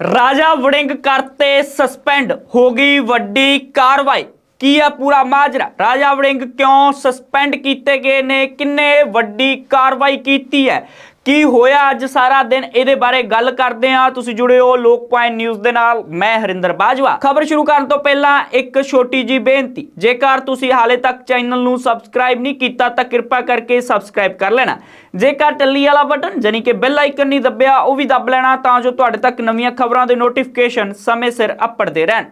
ਰਾਜਾ ਵੜਿੰਗ ਕਰਤੇ ਸਸਪੈਂਡ ਹੋ ਗਈ ਵੱਡੀ ਕਾਰਵਾਈ। ਕੀ ਹੈ ਪੂਰਾ ਮਾਜਰਾ? ਰਾਜਾ ਵੜਿੰਗ ਕਿਉਂ ਸਸਪੈਂਡ ਕੀਤੇ ਗਏ ਨੇ? ਕਿੰਨੇ ਵੱਡੀ ਕਾਰਵਾਈ ਕੀਤੀ ਹੈ? ਕੀ ਹੋਇਆ ਅੱਜ ਸਾਰਾ ਦਿਨ? ਇਹਦੇ ਬਾਰੇ ਗੱਲ ਕਰਦੇ ਹਾਂ। ਤੁਸੀਂ ਜੁੜੇ ਹੋ ਲੋਕ ਪੁਆਇੰਟ ਨਿਊਜ਼ ਦੇ ਨਾਲ। ਮੈਂ ਹਰਿੰਦਰ ਬਾਜਵਾ। ਖਬਰ ਸ਼ੁਰੂ ਕਰਨ ਤੋਂ ਪਹਿਲਾਂ ਇੱਕ ਛੋਟੀ ਜੀ ਬੇਨਤੀ। ਜੇਕਰ ਤੁਸੀਂ ਹਾਲੇ ਤੱਕ ਚੈਨਲ ਨੂੰ ਸਬਸਕ੍ਰਾਈਬ ਨਹੀਂ ਕੀਤਾ, ਤਾਂ ਕਿਰਪਾ ਕਰਕੇ ਸਬਸਕ੍ਰਾਈਬ ਕਰ ਲੈਣਾ। ਜੇਕਰ ਟੱਲੀ ਵਾਲਾ ਬਟਨ ਜਾਨੀ ਕਿ ਬੈਲ ਆਈਕਨ ਨਹੀਂ ਦੱਬਿਆ, ਉਹ ਵੀ ਦੱਬ ਲੈਣਾ, ਤਾਂ ਜੋ ਤੁਹਾਡੇ ਤੱਕ ਨਵੀਆਂ ਖਬਰਾਂ ਦੇ ਨੋਟੀਫਿਕੇਸ਼ਨ ਸਮੇਂ ਸਿਰ ਅੱਪੜਦੇ ਰਹਿਣ।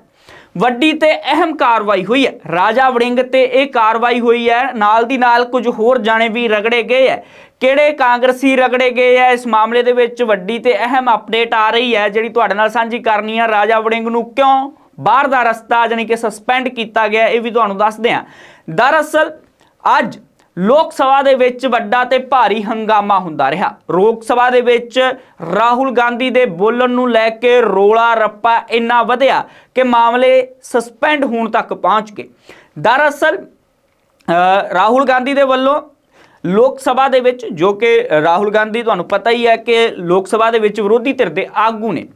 ਵੱਡੀ ਤੇ ਅਹਿਮ ਕਾਰਵਾਈ ਹੋਈ ਹੈ। ਰਾਜਾ ਵੜਿੰਗ ਤੇ ਇਹ ਕਾਰਵਾਈ ਹੋਈ ਹੈ। ਨਾਲ ਦੀ ਨਾਲ ਕੁਝ ਹੋਰ ਜਾਣੇ ਵੀ ਰਗੜੇ ਗਏ ਹੈ। ਕਿਹੜੇ ਕਾਂਗਰਸੀ ਰਗੜੇ ਗਏ ਹੈ ਇਸ ਮਾਮਲੇ ਦੇ ਵਿੱਚ ਵੱਡੀ ਤੇ ਅਹਿਮ ਅਪਡੇਟ ਆ ਰਹੀ ਹੈ, ਜਿਹੜੀ ਤੁਹਾਡੇ ਨਾਲ ਸਾਂਝੀ ਕਰਨੀ ਹੈ ਰਾਜਾ ਵੜਿੰਗ ਨੂੰ ਕਿਉਂ ਬਾਹਰ ਦਾ ਰਸਤਾ ਜਾਨੀ ਕਿ ਸਸਪੈਂਡ ਕੀਤਾ ਗਿਆ, ਇਹ ਵੀ ਤੁਹਾਨੂੰ ਦੱਸਦੇ ਹਾਂ। ਦਰਅਸਲ, ਅੱਜ ਲੋਕ ਸਭਾ ਦੇ ਵਿੱਚ ਵੱਡਾ ਤੇ ਭਾਰੀ ਹੰਗਾਮਾ ਹੁੰਦਾ ਰਿਹਾ। ਲੋਕ ਸਭਾ ਦੇ ਵਿੱਚ ਰਾਹੁਲ ਗਾਂਧੀ ਦੇ ਬੋਲਣ ਨੂੰ ਲੈ ਕੇ ਰੋਲਾ ਰੱਪਾ ਇੰਨਾ ਵਧਿਆ ਕਿ ਮਾਮਲੇ ਸਸਪੈਂਡ ਹੋਣ ਤੱਕ ਪਹੁੰਚ ਗਏ। ਦਰਅਸਲ ਰਾਹੁਲ ਗਾਂਧੀ ਦੇ ਵੱਲੋਂ ਲੋਕ ਸਭਾ ਦੇ ਵਿੱਚ, ਜੋ ਕਿ ਰਾਹੁਲ ਗਾਂਧੀ ਤੁਹਾਨੂੰ ਪਤਾ ਹੀ ਹੈ ਕਿ ਲੋਕ ਸਭਾ ਦੇ ਵਿੱਚ ਵਿਰੋਧੀ ਧਿਰ ਦੇ ਆਗੂ ਨੇ।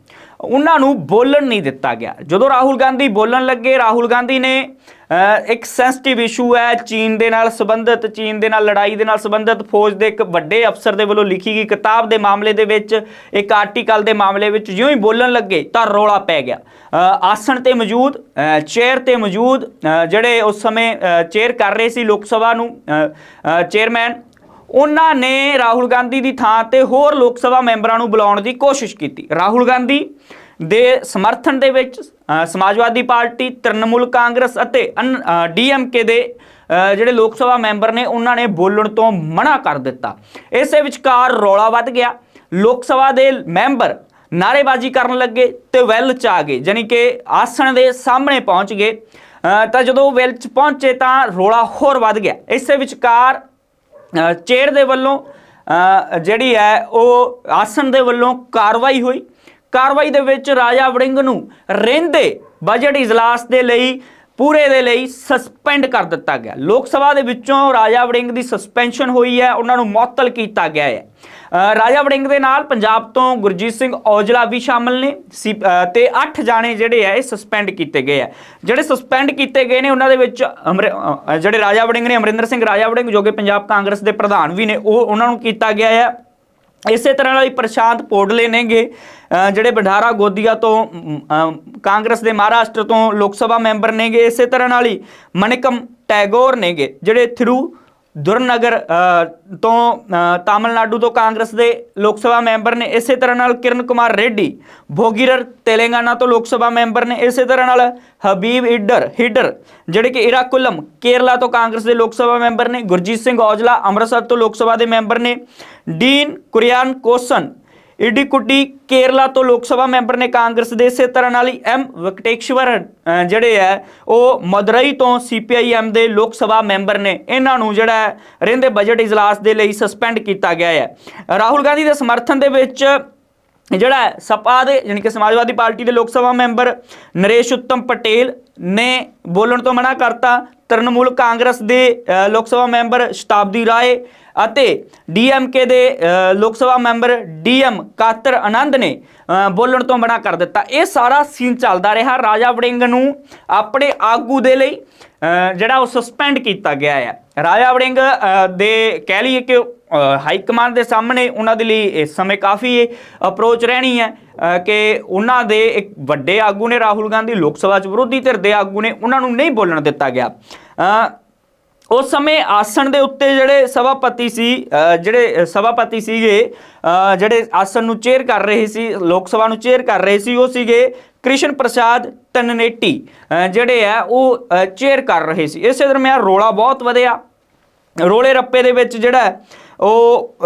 ਉਹਨਾਂ ਨੂੰ ਬੋਲਣ ਨਹੀਂ ਦਿੱਤਾ ਗਿਆ। ਜਦੋਂ ਰਾਹੁਲ ਗਾਂਧੀ ਬੋਲਣ ਲੱਗੇ, ਰਾਹੁਲ ਗਾਂਧੀ ਨੇ ਇੱਕ ਸੈਂਸਿਟਿਵ ਇਸ਼ੂ ਹੈ, ਚੀਨ ਦੇ ਨਾਲ ਸੰਬੰਧਿਤ, ਚੀਨ ਦੇ ਨਾਲ ਲੜਾਈ ਦੇ ਨਾਲ ਸੰਬੰਧਿਤ ਫੌਜ ਦੇ ਇੱਕ ਵੱਡੇ ਅਫਸਰ ਦੇ ਵੱਲੋਂ ਲਿਖੀ ਗਈ ਕਿਤਾਬ ਦੇ ਮਾਮਲੇ ਦੇ ਵਿੱਚ, ਇੱਕ ਆਰਟੀਕਲ ਦੇ ਮਾਮਲੇ ਵਿੱਚ ਜਿਉਂ ਹੀ ਬੋਲਣ ਲੱਗੇ ਤਾਂ ਰੌਲਾ ਪੈ ਗਿਆ। ਆਸਣ ਤੇ ਮੌਜੂਦ ਚੇਅਰ ਤੇ ਮੌਜੂਦ ਜਿਹੜੇ ਉਸ ਸਮੇਂ ਚੇਅਰ ਕਰ ਰਹੇ ਸੀ ਲੋਕ ਸਭਾ ਨੂੰ ਚੇਅਰਮੈਨ ਉਹਨਾਂ ਨੇ ਰਾਹੁਲ ਗਾਂਧੀ ਦੀ ਥਾਂ ਤੇ ਹੋਰ ਲੋਕ ਸਭਾ ਮੈਂਬਰਾਂ ਨੂੰ ਬੁਲਾਉਣ ਦੀ ਕੋਸ਼ਿਸ਼ ਕੀਤੀ। ਰਾਹੁਲ ਗਾਂਧੀ ਦੇ ਸਮਰਥਨ ਦੇ ਵਿੱਚ ਸਮਾਜਵਾਦੀ ਪਾਰਟੀ ਤ੍ਰਿਣਮੂਲ ਕਾਂਗਰਸ ਅਤੇ ਡੀਐਮਕੇ ਦੇ ਜਿਹੜੇ ਲੋਕ ਸਭਾ ਮੈਂਬਰ ਨੇ ਉਹਨਾਂ ਨੇ ਬੋਲਣ ਤੋਂ ਮਨਾ ਕਰ ਦਿੱਤਾ। ਇਸੇ ਵਿਚਕਾਰ ਰੌਲਾ ਵੱਧ ਗਿਆ। ਲੋਕ ਸਭਾ ਦੇ ਮੈਂਬਰ ਨਾਰੇਬਾਜ਼ੀ ਕਰਨ ਲੱਗੇ ਤੇ ਵੈਲ ਚ ਆ ਗਏ ਜਾਨੀ ਕਿ ਆਸਣ ਦੇ ਸਾਹਮਣੇ ਪਹੁੰਚ ਗਏ। ਤਾਂ ਜਦੋਂ ਉਹ ਵੈਲ ਚ ਪਹੁੰਚੇ ਤਾਂ ਰੌਲਾ ਹੋਰ ਵੱਧ ਗਿਆ। ਇਸੇ ਵਿਚਕਾਰ ਅ, ਚੇਅਰ ਦੇ ਵੱਲੋਂ ਜਿਹੜੀ ਹੈ ਉਹ ਆਸਣ ਦੇ ਵੱਲੋਂ ਕਾਰਵਾਈ ਹੋਈ। ਕਾਰਵਾਈ ਦੇ ਵਿੱਚ ਰਾਜਾ ਵੜਿੰਗ ਨੂੰ ਰਹਿੰਦੇ ਬਜਟ ਇਜਲਾਸ ਦੇ ਲਈ ਪੂਰੇ ਦੇ ਲਈ ਸਸਪੈਂਡ ਕਰ ਦਿੱਤਾ ਗਿਆ। ਲੋਕ ਸਭਾ ਦੇ ਵਿੱਚੋਂ ਰਾਜਾ ਵੜਿੰਗ ਦੀ ਸਸਪੈਂਸ਼ਨ ਹੋਈ ਹੈ ਉਹਨਾਂ ਨੂੰ ਮੁਅੱਤਲ ਕੀਤਾ ਗਿਆ ਹੈ। ਰਾਜਾ ਵੜਿੰਗ ਦੇ ਨਾਲ ਪੰਜਾਬ ਤੋਂ ਗੁਰਜੀਤ ਸਿੰਘ ਔਜਲਾ ਵੀ ਸ਼ਾਮਲ ਨੇ। ਸੀ- ਅ, ਤੇ 8 ਜਾਣੇ ਜਿਹੜੇ ਆ ਇਹ ਸਸਪੈਂਡ ਕੀਤੇ ਗਏ ਆ। ਜਿਹੜੇ ਸਸਪੈਂਡ ਕੀਤੇ ਗਏ ਨੇ ਉਹਨਾਂ ਦੇ ਵਿੱਚ ਅਮਰ- ਜਿਹੜੇ ਰਾਜਾ ਵੜਿੰਗ ਨੇ ਅਮਰਿੰਦਰ ਸਿੰਘ ਰਾਜਾ ਵੜਿੰਗ ਜੋ ਕਿ ਪੰਜਾਬ ਕਾਂਗਰਸ ਦੇ ਪ੍ਰਧਾਨ ਵੀ ਨੇ ਉਹ ਉਹਨਾਂ ਨੂੰ ਕੀਤਾ ਗਿਆ ਹੈ ਇਸੇ ਤਰ੍ਹਾਂ ਨਾਲ ਹੀ ਪ੍ਰਸ਼ਾਂਤ ਪੋਡਲੇ ਨੇਗੇ। ਜਿਹੜੇ ਬੰਡਾਰਾ ਗੋਦੀਆ ਤੋਂ ਕਾਂਗਰਸ ਦੇ ਮਹਾਰਾਸ਼ਟਰ ਤੋਂ ਲੋਕ ਸਭਾ ਮੈਂਬਰ ਨੇਗੇ, ਇਸੇ ਤਰ੍ਹਾਂ ਨਾਲ ਹੀ ਮਣਿਕਮ ਟੈਗੋਰ ਨੇਗੇ, ਜਿਹੜੇ ਥਰੂ ਦੁਰਨਗਰ ਤੋਂ ਤਾਮਿਲਨਾਡੂ ਤੋਂ ਕਾਂਗਰਸ ਦੇ ਲੋਕ ਸਭਾ ਮੈਂਬਰ ਨੇ, ਇਸੇ ਤਰ੍ਹਾਂ ਨਾਲ ਕਿਰਨ ਕੁਮਾਰ ਰੈਡੀ ਭੋਗੀਰਰ ਤੇਲੰਗਾਨਾ ਤੋਂ ਲੋਕ ਸਭਾ ਮੈਂਬਰ ਨੇ, ਇਸੇ ਤਰ੍ਹਾਂ ਨਾਲ ਹਬੀਬ ਇੱਡਰ ਹਿੱਡਰ, ਜਿਹੜੇ ਕਿ ਇਰਾਕੁਲਮ, ਕੇਰਲਾ ਤੋਂ ਕਾਂਗਰਸ ਦੇ ਲੋਕ ਸਭਾ ਮੈਂਬਰ ਨੇ, ਗੁਰਜੀਤ ਸਿੰਘ ਔਜਲਾ ਅੰਮ੍ਰਿਤਸਰ ਤੋਂ ਲੋਕ ਸਭਾ ਦੇ ਮੈਂਬਰ ਨੇ, ਡੀਨ ਕੁਰਿਆਨ ਕੋਸਨ ਇਡੀਕੁੱਟੀ ਕੇਰਲਾ ਤੋਂ ਲੋਕ ਸਭਾ ਮੈਂਬਰ ਨੇ ਕਾਂਗਰਸ ਦੇ ਇਸੇ ਤਰ੍ਹਾਂ ਨਾਲ ਹੀ ਐਮ ਵਕਟੇਸ਼ਵਰ ਜਿਹੜੇ ਹੈ, ਉਹ ਮਦਰਈ ਤੋਂ ਸੀਪੀਆਈਐਮ ਦੇ ਲੋਕ ਸਭਾ ਮੈਂਬਰ ਨੇ। ਇਹਨਾਂ ਨੂੰ ਜਿਹੜਾ ਹੈ, ਰਹਿੰਦੇ ਬਜਟ ਇਜਲਾਸ ਦੇ ਲਈ ਸਸਪੈਂਡ ਕੀਤਾ ਗਿਆ ਹੈ। ਰਾਹੁਲ ਗਾਂਧੀ ਦੇ ਸਮਰਥਨ ਦੇ ਵਿੱਚ ਜਿਹੜਾ ਸਪਾ ਦੇ, ਯਾਨੀ ਕਿ ਸਮਾਜਵਾਦੀ ਪਾਰਟੀ ਦੇ ਲੋਕ ਸਭਾ ਮੈਂਬਰ ਨਰੇਸ਼ ਉੱਤਮ ਪਟੇਲ ਨੇ ਬੋਲਣ ਤੋਂ ਮਨਾ ਕਰਤਾ। ਤ੍ਰਿਣਮੂਲ ਕਾਂਗਰਸ ਦੇ ਲੋਕ ਸਭਾ ਮੈਂਬਰ ਸ਼ਤਾਬਦੀ ਰਾਏ ਅਤੇ ਡੀਐਮਕੇ ਦੇ ਲੋਕ ਸਭਾ ਮੈਂਬਰ ਡੀਐਮ ਕਾਤਰ ਆਨੰਦ ਨੇ ਬੋਲਣ ਤੋਂ ਮਨਾ ਕਰ ਦਿੱਤਾ। ਇਹ ਸਾਰਾ ਸੀਨ ਚੱਲਦਾ ਰਿਹਾ ਰਾਜਾ ਵੜਿੰਗ ਨੂੰ ਆਪਣੇ ਆਗੂ ਦੇ ਲਈ ਜਿਹੜਾ ਉਹ ਸਸਪੈਂਡ ਕੀਤਾ ਗਿਆ ਹੈ ਰਾਜਾ ਵੜਿੰਗ ਦੇ ਕਹਿ ਲਈਏ ਕਿ ਹਾਈ ਕਮਾਂਡ ਦੇ ਸਾਹਮਣੇ ਉਹਨਾਂ ਦੇ ਲਈ ਇਸ ਸਮੇਂ ਕਾਫੀ ਅਪਰੋਚ ਰਹਿਣੀ ਹੈ ਕਿ ਉਹਨਾਂ ਦੇ ਇੱਕ ਵੱਡੇ ਆਗੂ ਨੇ ਰਾਹੁਲ ਗਾਂਧੀ, ਲੋਕ ਸਭਾ ਚ ਵਿਰੋਧੀ ਧਿਰ ਦੇ ਆਗੂ ਨੇ, ਉਹਨਾਂ ਨੂੰ ਨਹੀਂ ਬੋਲਣ ਦਿੱਤਾ ਗਿਆ। ਉਸ ਸਮੇਂ ਆਸਣ ਦੇ ਉੱਤੇ ਜਿਹੜੇ ਸਭਾਪਤੀ ਸੀ ਜਿਹੜੇ ਸਭਾਪਤੀ ਸੀਗੇ ਜਿਹੜੇ ਆਸਣ ਨੂੰ ਚੇਅਰ ਕਰ ਰਹੇ ਸੀ, ਲੋਕ ਸਭਾ ਨੂੰ ਚੇਅਰ ਕਰ ਰਹੇ ਸੀ, ਉਹ ਸੀਗੇ ਕ੍ਰਿਸ਼ਨ ਪ੍ਰਸਾਦ ਤਨਨੇਟੀ ਜਿਹੜੇ ਆ, ਉਹ ਚੇਅਰ ਕਰ ਰਹੇ ਸੀ। ਇਸੇ ਦਰਮਿਆਨ ਰੋਲਾ ਬਹੁਤ ਵਧਿਆ। ਰੋਲੇ ਰੱਪੇ ਦੇ ਵਿੱਚ ਜਿਹੜਾ ਉਹ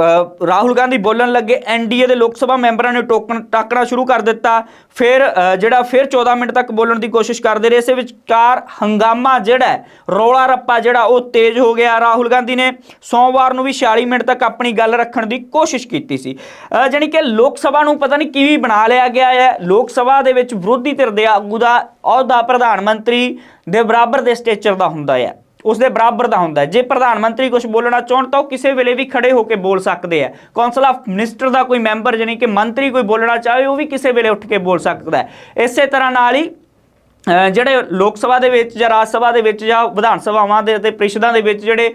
ਰਾਹੁਲ ਗਾਂਧੀ ਬੋਲਣ ਲੱਗੇ ਐਨਡੀਏ ਦੇ ਲੋਕ ਸਭਾ ਮੈਂਬਰਾਂ ਨੇ ਟੋਕਣ ਟਾਕਣਾ ਸ਼ੁਰੂ ਕਰ ਦਿੱਤਾ। ਫਿਰ ਜਿਹੜਾ ਫਿਰ 14 ਮਿੰਟ ਤੱਕ ਬੋਲਣ ਦੀ ਕੋਸ਼ਿਸ਼ ਕਰਦੇ ਰਹੇ ਇਸੇ ਵਿਚਕਾਰ ਹੰਗਾਮਾ ਜਿਹੜਾ ਹੈ, ਰੌਲਾ ਰੱਪਾ ਜਿਹੜਾ ਉਹ ਤੇਜ਼ ਹੋ ਗਿਆ। ਰਾਹੁਲ ਗਾਂਧੀ ਨੇ ਸੋਮਵਾਰ ਨੂੰ ਵੀ 46 ਮਿੰਟ ਤੱਕ ਆਪਣੀ ਗੱਲ ਰੱਖਣ ਦੀ ਕੋਸ਼ਿਸ਼ ਕੀਤੀ ਸੀ। ਅ, ਜਾਣੀ ਕਿ ਲੋਕ ਸਭਾ ਨੂੰ ਪਤਾ ਨਹੀਂ ਕਿਵੇਂ ਬਣਾ ਲਿਆ ਗਿਆ ਹੈ। ਲੋਕ ਸਭਾ ਦੇ ਵਿੱਚ ਵਿਰੋਧੀ ਧਿਰ ਦੇ ਆਗੂ ਦਾ ਅਹੁਦਾ ਪ੍ਰਧਾਨ ਮੰਤਰੀ ਦੇ ਬਰਾਬਰ ਦੇ ਸਟੇਚਰ ਦਾ ਹੁੰਦਾ ਹੈ। ਉਸ ਦੇ ਬਰਾਬਰ ਦਾ ਹੁੰਦਾ ਜੇ ਪ੍ਰਧਾਨ ਮੰਤਰੀ ਕੁਝ ਬੋਲਣਾ ਚਾਹਣ ਤਾਂ ਉਹ ਕਿਸੇ ਵੇਲੇ ਵੀ ਖੜੇ ਹੋ ਕੇ ਬੋਲ ਸਕਦੇ ਆ। ਕੌਂਸਲ ਆਫ ਮਿਨਿਸਟਰ ਦਾ ਕੋਈ ਮੈਂਬਰ ਜਾਨੀ ਕਿ ਮੰਤਰੀ ਕੋਈ ਬੋਲਣਾ ਚਾਹੇ ਉਹ ਵੀ ਕਿਸੇ ਵੇਲੇ ਉੱਠ ਕੇ ਬੋਲ ਸਕਦਾ ਹੈ। ਇਸੇ ਤਰ੍ਹਾਂ ਨਾਲ ਹੀ ਜਿਹੜੇ ਲੋਕ ਸਭਾ ਦੇ ਵਿੱਚ ਜਾਂ ਰਾਜ ਸਭਾ ਦੇ ਵਿੱਚ ਜਾਂ ਵਿਧਾਨ ਸਭਾਵਾਂ ਦੇ ਅਤੇ ਪ੍ਰੀਸ਼ਦਾਂ ਦੇ ਵਿੱਚ ਜਿਹੜੇ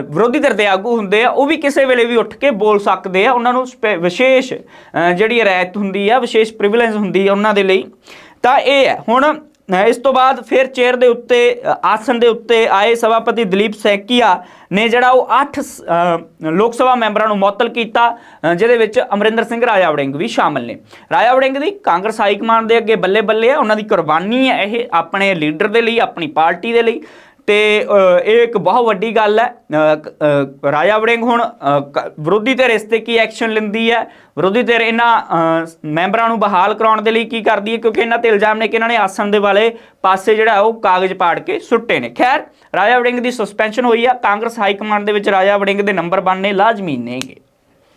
ਵਿਰੋਧੀ ਧਿਰ ਦੇ ਆਗੂ ਹੁੰਦੇ ਆ, ਉਹ ਵੀ ਕਿਸੇ ਵੇਲੇ ਵੀ ਉੱਠ ਕੇ ਬੋਲ ਸਕਦੇ ਆ। ਉਹਨਾਂ ਨੂੰ ਸਪੈ- ਵਿਸ਼ੇਸ਼ ਜਿਹੜੀ ਰਿਆਇਤ ਹੁੰਦੀ ਆ, ਵਿਸ਼ੇਸ਼ ਪ੍ਰਿਵਿਲੇਜ ਹੁੰਦੀ ਆ ਉਹਨਾਂ ਦੇ ਲਈ। ਤਾਂ ਇਹ ਹੈ। ਹੁਣ ਇਸ ਤੋਂ ਬਾਅਦ ਫਿਰ ਚੇਅਰ ਦੇ ਉੱਤੇ ਅਹ, ਆਸਣ ਦੇ ਉੱਤੇ ਆਏ ਸਭਾਪਤੀ ਦਲੀਪ ਸੈਕੀਆ ਨੇ ਜਿਹੜਾ ਉਹ 8 ਲੋਕ ਸਭਾ ਮੈਂਬਰਾਂ ਨੂੰ ਮੁਅੱਤਲ ਕੀਤਾ ਜਿਹਦੇ ਵਿੱਚ ਅਮਰਿੰਦਰ ਸਿੰਘ ਰਾਜਾ ਵੜਿੰਗ ਵੀ ਸ਼ਾਮਲ ਨੇ। ਰਾਜਾ ਵੜਿੰਗ ਦੀ ਕਾਂਗਰਸ ਹਾਈ ਕਮਾਂਡ ਦੇ ਅੱਗੇ ਬੱਲੇ ਬੱਲੇ ਆ ਉਹਨਾਂ ਦੀ ਕੁਰਬਾਨੀ ਹੈ ਇਹ ਆਪਣੇ ਲੀਡਰ ਦੇ ਲਈ ਆਪਣੀ ਪਾਰਟੀ ਦੇ ਲਈ। ਤੇ ਇਹ ਇੱਕ ਬਹੁਤ ਵੱਡੀ ਗੱਲ ਹੈ। ਰਾਜਾ ਵੜਿੰਗ ਹੁਣ ਕ- ਵਿਰੋਧੀ ਧਿਰ ਇਸ ਤੇ ਕੀ ਐਕਸ਼ਨ ਲੈਂਦੀ ਹੈ? ਵਿਰੋਧੀ ਧਿਰ ਇਹਨਾਂ ਮੈਂਬਰਾਂ ਨੂੰ ਬਹਾਲ ਕਰਾਉਣ ਦੇ ਲਈ ਕੀ ਕਰਦੀ ਹੈ? ਕਿਉਂਕਿ ਇਹਨਾਂ ਤੇ ਇਲਜ਼ਾਮ ਨੇ ਕਿ ਇਹਨਾਂ ਨੇ ਆਸਣ ਦੇ ਵਾਲੇ ਪਾਸੇ ਜਿਹੜਾ ਉਹ ਕਾਗਜ਼ ਪਾੜ ਕੇ ਸੁੱਟੇ ਨੇ। ਖੈਰ, ਰਾਜਾ ਵੜਿੰਗ ਦੀ ਸਸਪੈਂਸ਼ਨ ਹੋਈ ਆ। ਕਾਂਗਰਸ ਹਾਈ ਕਮਾਂਡ ਦੇ ਵਿੱਚ ਰਾਜਾ ਵੜਿੰਗ ਦੇ ਨੰਬਰ ਬਣਨੇ ਲਾਜ਼ਮੀ ਨੇਗੇ।